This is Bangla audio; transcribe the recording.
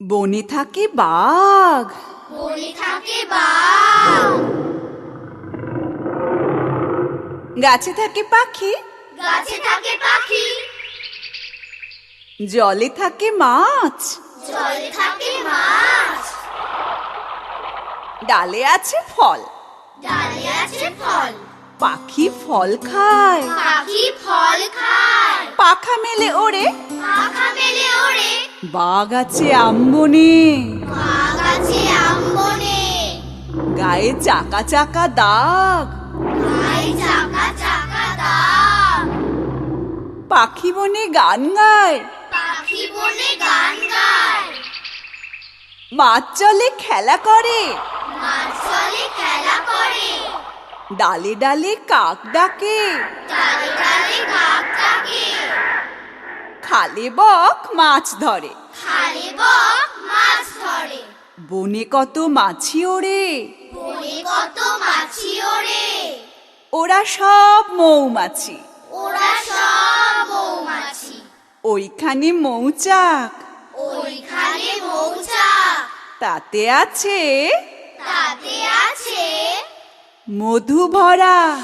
বনে থাকে বাঘ। বনে থাকে বাঘ। গাছে থাকে পাখি। গাছে থাকে পাখি। জলে থাকে মাছ। জলে থাকে মাছ। ডালে আছে ফল। ডালে আছে ফল। পাখি ফল খায়। পাখি ফল খায়। পাখা মেলে ওড়ে। পাখা মেলে ওড়ে বাঘ আছে আম্বনে। গায়ে চাকা চাকা দাগ। গায়ে চাকা চাকা দাগ। পাখি বনে গান গায়। পাখি বনে গান গায়। মাছ জলে খেলা করে। মাছ জলে খেলা করে। ডালে ডালে কাক ডাকে ডালে ডালে কাক ডাকে খালে বক মাছ ধরে। খালে বক মাছ ধরে। বনে কত মাছি ওড়ে। বনে কত মাছি ওড়ে। ওরা সব মৌমাছি। ওরা সব মৌমাছি। ওইখানে মৌচাক। ওইখানে মৌচাক। তাতে আছে তাতে আছে মধু ভরা